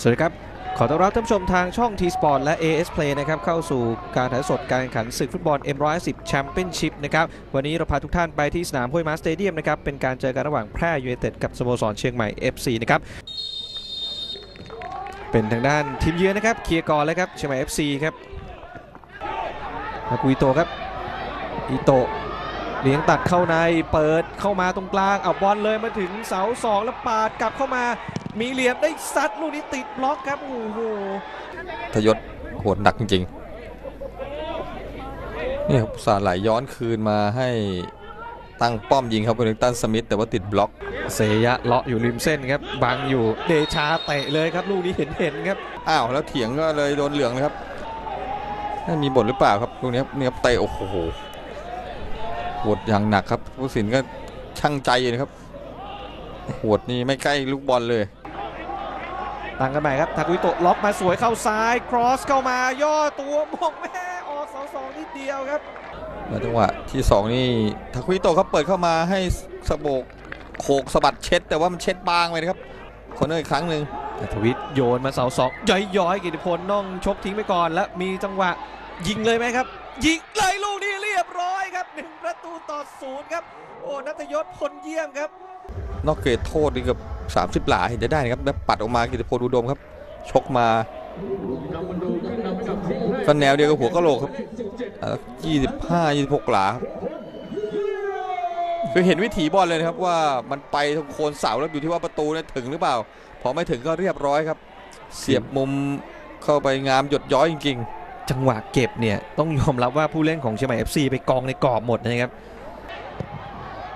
สวัสดีครับ ขอต้อนรับท่านผู้ชมทางช่อง T Sport และ AS Play นะครับเข้าสู่การถ่ายสดการแข่งขันศึกฟุตบอล M110 Championship นะครับวันนี้เราพาทุกท่านไปที่สนามห้วยม้าสเตเดียมนะครับเป็นการเจอกันระหว่างแพร่ยูไนเต็ดกับสโมสรเชียงใหม่ FC นะครับเป็นทางด้านทีมเยือนนะครับเคียร์ก่อนเลยครับเชียงใหม่ FC ครับฮากุอิโตครับอิโตะเลี้ยงตัดเข้าในเปิดเข้ามาตรงกลางเอาบอลเลยมาถึงเสาสองแล้วปาดกลับเข้ามา มีเหลี่ยมได้ซัดลูกนี้ติดบล็อกครับโอ้โหทยศโหดหนักจริงๆนี่ครับอุตสาห์ไหลย้อนคืนมาให้ตั้งป้อมยิงครับเวลลิงตันสมิธแต่ว่าติดบล็อกเซยะเลาะอยู่ริมเส้นครับบังอยู่เดชาเตะเลยครับลูกนี้เห็นเห็นๆครับอ้าวแล้วเถียงก็เลยโดนเหลืองเลยครับนั่นมีบทหรือเปล่าครับลูกนี้ครับนี่ครับเตะโอ้โหโหดอย่างหนักครับผู้สินก็ช่างใจอยู่นะครับโหดนี่ไม่ใกล้ลูกบอลเลย ตั้งกันใหม่ครับทากุอิโตะล็อกมาสวยเข้าซ้ายครอสเข้ามาย่อตัวมงแม่ออกเสาสองนิดเดียวครับแล้วจังหวะที่สองนี่ทาคุอิโตะเขาเปิดเข้ามาให้สะโบกโขกสะบัดเช็ด แต่ว่ามันเช็ดบางไปนะครับคนนึงอีกครั้งหนึ่งแต่ทวิตโยนมาเสาสองย้อยย้อยๆกิติพลน้องชกทิ้งไปก่อนแล้วมีจังหวะยิงเลยไหมครับ ยิงเลยลูกนี้เรียบร้อยครับหนึ่งประตูต่อศูนย์ครับ โอ้นัทยศพลเยี่ยมครับ นอกเกตโทษนี่กับ 30 หลาเห็นจะได้นะครับแล้วปัดออกมากิติพลอุดมครับ ชกมาก็แนวเดียวกับหัวกะโหลกครับยี่สิบห้ายี่สิบหกหลาคือเห็นวิถีบอลเลยนะครับว่ามันไปตรงโคนเสาแล้วอยู่ที่ว่าประตูเนี่ยถึงหรือเปล่า พอไม่ถึงก็เรียบร้อยครับ เสียบมุมเข้าไปงามหยดย้อยจริงจังหวะเก็บเนี่ยต้องยอมรับว่าผู้เล่นของเชียงใหม่ FC ไปกองในกรอบหมดนะครับ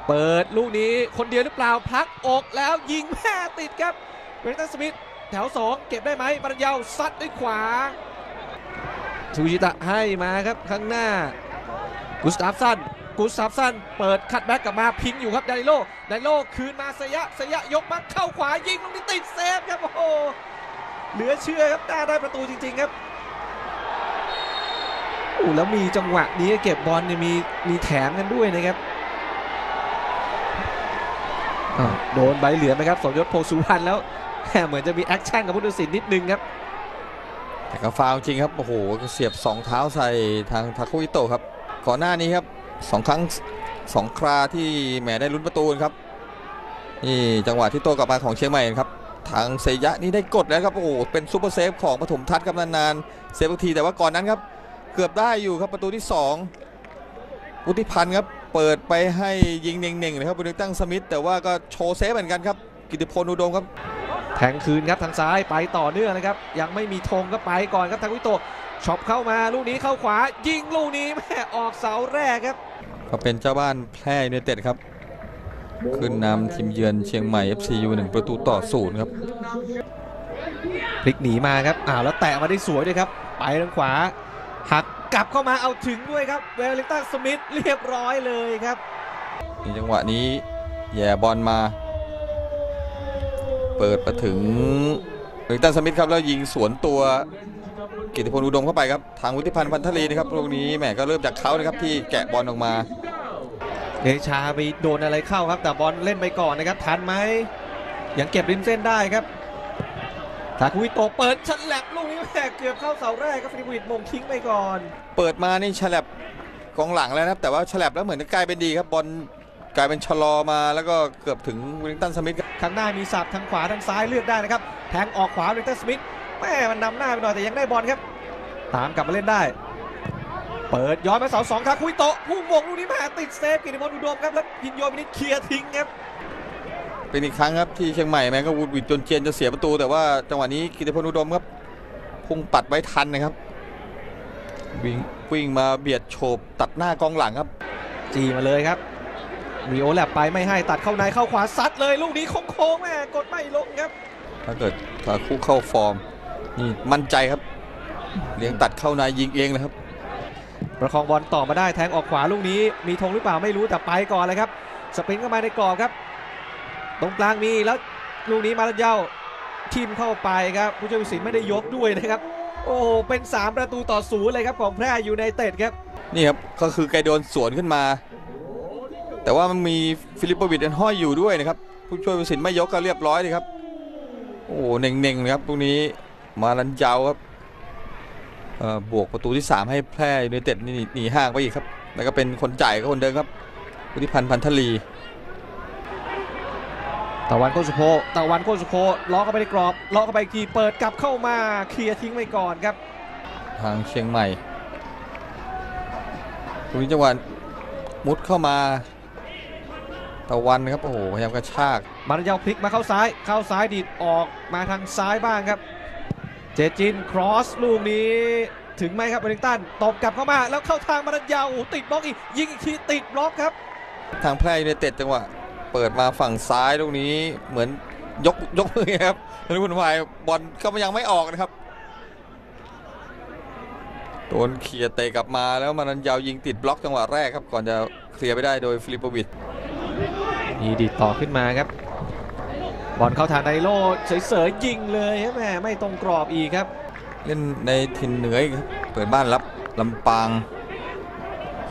เปิดลูกนี้คนเดียวหรือเปล่าพลักอกแล้วยิงแม่ติดครับเวลตันสมิธแถว 2 เก็บได้ไหมบรรยาซัดด้วยขวาชูชิตะให้มาครับข้างหน้า กุสตาฟสันกุสตาฟสันเปิดคัดแบ็กกลับมาพิงอยู่ครับไดโลไดโลคืนมาสยะสยะยกมาเข้าขวายิงลูกนี้ติดเซฟครับโอ้โหเหลือเชื่อครับได้ได้ประตูจริง ๆครับโอ้แล้วมีจังหวะนี้เก็บบอลเนี่ยมีมีแถมกันด้วยนะครับ โดนใบเหลืองไหมครับสมยศโพสุวรรณแล้วแหมเหมือนจะมีแอคชั่นกับผู้ตัดสินนิดนึงครับ แต่ก็ฟาวจริงครับ โอ้โหเสียบสองเท้าใส่ทางทาคุอิโตะครับ ก่อนหน้านี้ครับสองครั้งสองคราที่แหมได้ลุ้นประตูครับนี่จังหวะที่โตกลับมาของเชียงใหม่ครับ ทางเซยะนี่ได้กดแล้วครับ โอ้โหเป็นซูเปอร์เซฟของปฐมทัศน์ครับนานๆเซฟบางทีแต่ว่าก่อนนั้นครับ เกือบได้อยู่ครับประตูที่ 2 วุฒิพันธ์ครับเปิดไปให้ยิงเน่งๆเลยครับบุริตั้งสมิธแต่ว่าก็โชว์เซฟเหมือนกันครับ กิติพลอุดมครับ แทงคืนครับทางซ้ายไปต่อเนื่องนะครับ ยังไม่มีธงก็ไปก่อนครับทางวิโตะช็อปเข้ามาลูกนี้เข้าขวา ยิงลูกนี้แม่ออกเสาแรกครับ ก็เป็นเจ้าบ้านแพร่ยูไนเต็ดครับ ขึ้นนำทีมเยือนเชียงใหม่ FCU หนึ่งประตูต่อศูนย์ครับพลิกหนีมาครับอ้าวแล้วแตะมาได้สวยด้วยครับ ไปทางขวาหัก กลับเข้ามาเอาถึงด้วยครับเวลลิงตันสมิธเรียบร้อยเลยครับนี่จังหวะนี้แย่บอลมา เปิดมาถึงเวลิงตันสมิธครับแล้วยิงสวนตัวกิติพลอุดมเข้าไปครับทางวุฒิพันธ์พันธลีนะครับลูกนี้แหมก็เริ่มจากเขานะครับที่แกะบอลออกมาเดชาไปโดนอะไรเข้าครับ แต่บอลเล่นไปก่อนนะครับทันไหมยังเก็บริมเส้นได้ครับ ทาคุวิโตะเปิดชันแลบลูกนี้แม่เกือบเข้าเสาแรกครับฟิลิปวิดมงทิ้งไปก่อน เปิดมานี่ฉลับกองหลังแล้วนะครับแต่ว่าฉลับแล้วเหมือนจะกลายเป็นดีครับบอลกลายเป็นชะลอมาแล้วก็เกือบถึงวิลลิงตันสมิธครับข้างหน้ามีสับทางขวาทางซ้ายเลือกได้นะครับแทงออกขวาเวลลิงตันสมิธแม่มันนำหน้าไปหน่อยแต่ยังได้บอลครับ ตามกลับมาเล่นได้ เปิดย้อนมาเสาสองทาคุวิโตะพุ่งมงลูกนี้แม่ติดเซฟกิติพลอุดมครับแล้วพินโยมินิตเคลียร์ทิ้งครับ เป็นอีกครั้งครับที่เชียงใหม่แม้ก็วุดวิดจนเจียนจะเสียประตู แต่ว่าจังหวะนี้กิติพลอุดมครับพุ่งปัดไว้ทันนะครับ วิ่งวิ่งมาเบียดโฉบตัดหน้ากองหลังครับ จีมาเลยครับมีโอแลบไปไม่ให้ตัดเข้าในเข้าขวาซัดเลยลูกนี้โค้งๆแม่กดไม่ลงครับ ถ้าเกิดถ้าคู่เข้าฟอร์มนี่มั่นใจครับ เลี้ยงตัดเข้าในยิงเองนะครับ ประคองบอลต่อมาได้แทงออกขวาลูกนี้ มีธงหรือเปล่าไม่รู้แต่ไปก่อนเลยครับ สปรินต์เข้ามาในกรอบครับ ตรงกลางมีแล้วลูกนี้มาลันเยาทิมเข้าไปครับผู้ช่วยผู้สินไม่ได้ยกด้วยนะครับ โอ้เป็น 3 ประตูต่อศูนย์เลยครับของแพร่อยูไนเต็ดครับนี่ครับก็คือแกโดนสวนขึ้นมา แต่ว่ามันมีฟิลิปปวิดอันห้อยอยู่ด้วยนะครับผู้ช่วยผู้สินไม่ยกก็เรียบร้อยเลยครับโอ้เน่งๆครับตรงนี้มาลันเจ้าครับเอ่อบวกประตูที่ 3 ให้แพร่ยูไนเต็ดนี่หนีห่างไปอีกครับ แล้วก็เป็นคนจ่ายก็คนเดิมครับวุฒิพันธ์พันธลี ตะวันโคสุโพตะวันโคสุโพล็อกเข้าไปในกรอบล็อกเข้าไปอีกทีเปิดกลับเข้ามาเคลียร์ทิ้งไปก่อนครับ ทางเชียงใหม่ตรงนี้จังหวะมุดเข้ามา ตะวันครับโอ้โหพยายามกระชากมาริยาพลิกมาเข้าซ้ายเข้าซ้ายดีดออกมาทางซ้ายบ้างครับ เจจินครอสลูกนี้ถึงไหมครับเวลลิงตันตบกลับเข้ามา แล้วเข้าทางมาริยาโอ้โหติดบล็อกอีกยิงอีกทีติดบล็อกครับ ทางแพร่ยูไนเต็ดจังหวะ เปิดมาฝั่งซ้ายตรงนี้เหมือนยกยกมือครับแล้วคุณวายบอลก็ยังไม่ออกนะครับโดนเคลียร์เตะกลับมาแล้วมานันยาวยิงติดบล็อกจังหวะแรกครับก่อนจะเคลียร์ไปได้โดยฟิลิปโปวิชมีดีดต่อขึ้นมาครับ บอลเข้าทางไดโลเสยๆยิงเลยครับแม่ไม่ตรงกรอบอีกครับ เล่นในถิ่นเหนืออีกครับเปิดบ้านรับลำปาง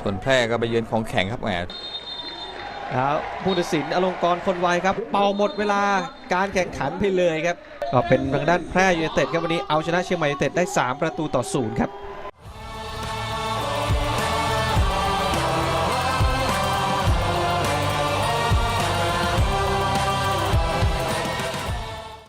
ส่วนแพร่ก็ไปเยือนของแข่งครับแหม แล้วผู้ตัดสินอลงกรคนไวครับ เป่าหมดเวลาการแข่งขันไปเลยครับ ก็เป็นทางด้านแพร่ยูเนเต็ดครับวันนี้เอาชนะเชียงใหม่ยูเนเต็ดได้ 3 ประตูต่อศูนย์ครับ